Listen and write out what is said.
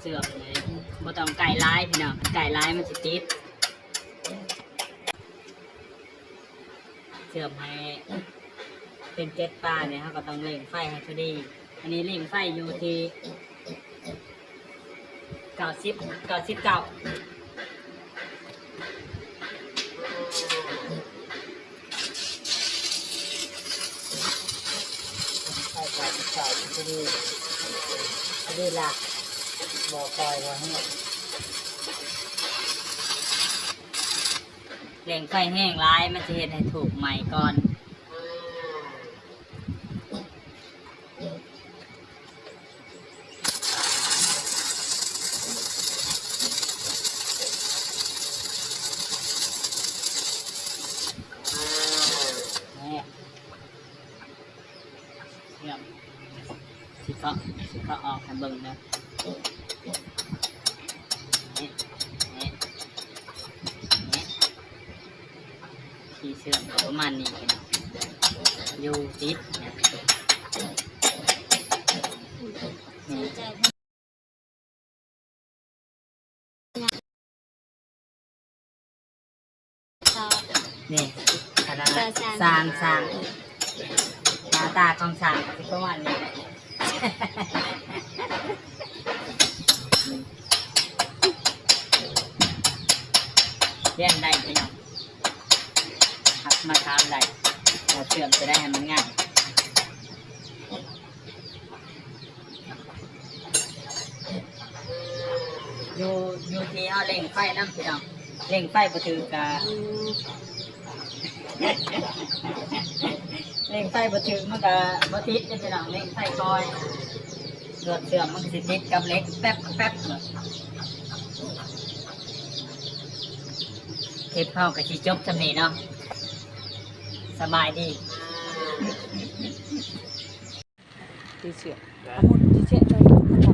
เสื่อมเลยบ่ต้องไก่ร้ายพี่น้องไก่ร้ายมันจะติดเสื่อมให้เป็นเจ็ดปลาเนี่ยเขาก็ต้องเล่งไฟให้พอดี อันนี้เล่งไฟอยู่ที่เก้าสิบเก้าสิบเก้าใส่ปลาใส่พอดีพอดีละ บอกคอยว่าให้แรงไฟแห้งร้ายมันจะเห็นให้ถูกใหม่ก่อนนี่เยี่ยมสิเขาสิเขาออกให้เบิ่งนะ ที่เสื่อมประมาณนี้อยู่ติดนี่ขนี่คณะสร้างสร้างหน้าตาของสร้างประมาณนี้เรียนได้พี่น้อง หักมาทำได้เราเชื่อมจะได้ให้มันง่ายอยู่อยู่ที่เอาเล่งไฟน้ำพี่น้องเล่งไฟประถือกะเล่งไฟบ่ถึงมันก็บ่ติดจะเป็นหลังเล่งไฟคอยเลือดเสื่อมมันก็สิติดกับเล็กแป๊บแป๊บเลยเทปเข้ากับชีจบจำนี้เนาะ สบายดีที่เสียงหมดที่เสียใจ